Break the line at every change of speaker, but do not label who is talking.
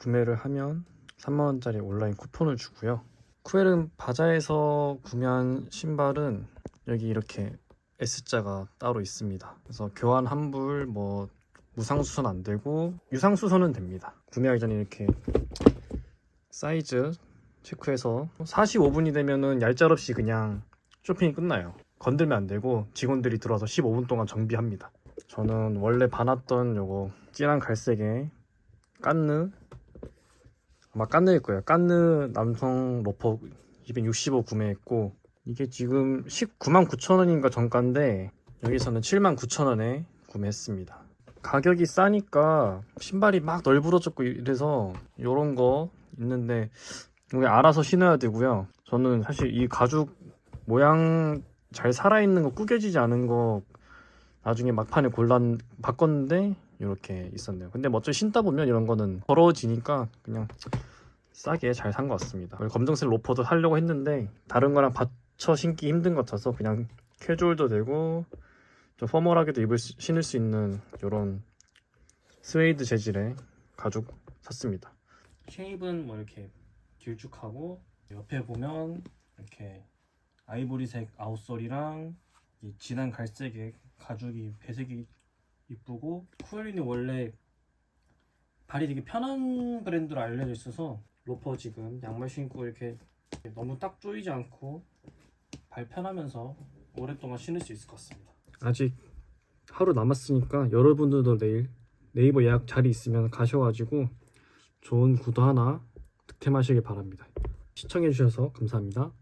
구매를 하면 3만원짜리 온라인 쿠폰을 주고요. 쿠엘은 바자에서 구매한 신발은 여기 이렇게 S자가 따로 있습니다. 그래서 교환 환불 뭐 무상수선 안 되고 유상수선은 됩니다. 구매하기 전에 이렇게 사이즈 체크해서 45분이 되면은 얄짤없이 그냥 쇼핑이 끝나요. 건들면 안 되고 직원들이 들어와서 15분 동안 정비합니다. 저는 원래 봐놨던 요거 진한 갈색의 깐느 아마 깐느일 거예요. 깐느 남성 로퍼 265 구매했고 이게 지금 19만 9천 원인가 정가인데 여기서는 7만 9천 원에 구매했습니다. 가격이 싸니까 신발이 막 널브러졌고 이래서 요런 거 있는데 이게 알아서 신어야 되고요. 저는 사실 이 가죽 모양 잘 살아있는 거 구겨지지 않은 거 나중에 막판에 골라 바꿨는데 이렇게 있었네요. 근데 뭐 어차피 신다 보면 이런 거는 더러워지니까 그냥 싸게 잘 산 것 같습니다. 검정색 로퍼도 사려고 했는데 다른 거랑 받쳐 신기 힘든 것 같아서 그냥 캐주얼도 되고 좀 포멀하게도 입을 수, 신을 수 있는 이런 스웨이드 재질의 가죽 샀습니다. 쉐입은 뭐 이렇게 길쭉하고 옆에 보면 이렇게 아이보리색 아웃솔이랑 이 진한 갈색의 가죽이 배색이 이쁘고 쿠엘린이 원래 발이 되게 편한 브랜드로 알려져 있어서 로퍼 지금 양말 신고 이렇게 너무 딱 조이지 않고 발 편하면서 오랫동안 신을 수 있을 것 같습니다. 아직 하루 남았으니까 여러분들도 내일 네이버 예약 자리 있으면 가셔가지고 좋은 구두 하나 득템하시길 바랍니다. 시청해주셔서 감사합니다.